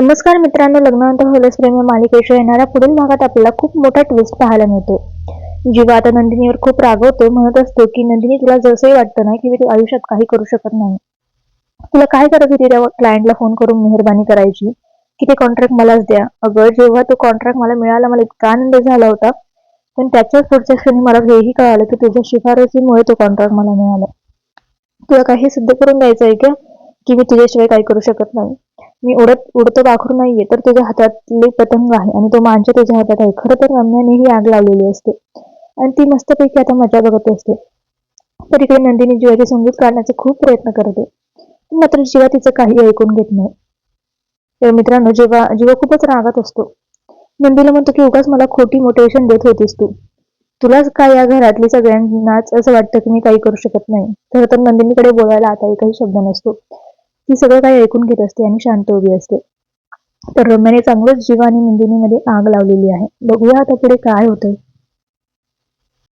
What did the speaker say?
नमस्कार मित्रांनो लग्नानंतर होलस प्रेम या मालिकेच्या येणाऱ्या पुढील भागात आपल्याला खूप मोठा ट्विस्ट पाहायला मिळतो. जीवा आता नंदिनीवर खूप रागवतो म्हणत असतो की नंदिनी तुला जसंही वाटतं ना की मी तू आयुष्यात काही करू शकत नाही. तुला काय करत होती त्या क्लायंटला फोन करून मेहरबानी करायची? की ते कॉन्ट्रॅक्ट मलाच द्या. अगं जेव्हा तो कॉन्ट्रॅक्ट मला मिळाला मला इतका आनंद झाला होता. पण त्याच्याच पुढच्या क्षणी मला हेही कळालं की तुझ्या शिफारसीमुळे तो कॉन्ट्रॅक्ट मला मिळाला. तुला काही सिद्ध करून द्यायचं आहे का? की मी तुझ्याशिवाय काही करू शकत नाही? मी उडत उडतं पाखरू नाहीये तर तुझ्या हातातले पतंग आहे आणि तो मांजा तुझ्या हातात आहे. खरं तर रम्याने ही आग लावलेली असते. आणि ती मस्तपैकी आता मजा बघत असते. तर इकडे नंदिनी जीवाचे संगीत काढण्याचा खूप प्रयत्न करते. मात्र जीवा तिचं काही ऐकून घेत नाही. तर मित्रांनो जेव्हा जीवा खूपच रागात असतो. नंदीला म्हणतो की उगाच मला खोटी मोटिवेशन देत होतीस तू. तुलाच काय या घरातली सगळ्यांनाच असं वाटतं की मी काही करू शकत नाही. खरं तर नंदिनीकडे बोलायला आता एकही शब्द नसतो. ती सगळं काही ऐकून घेत असते आणि शांत उभी असते. तर रम्याने चांगलंच जीवा आणि नंदिनीमध्ये आग लावलेली आहे. बघूया आता पुढे काय होतंय.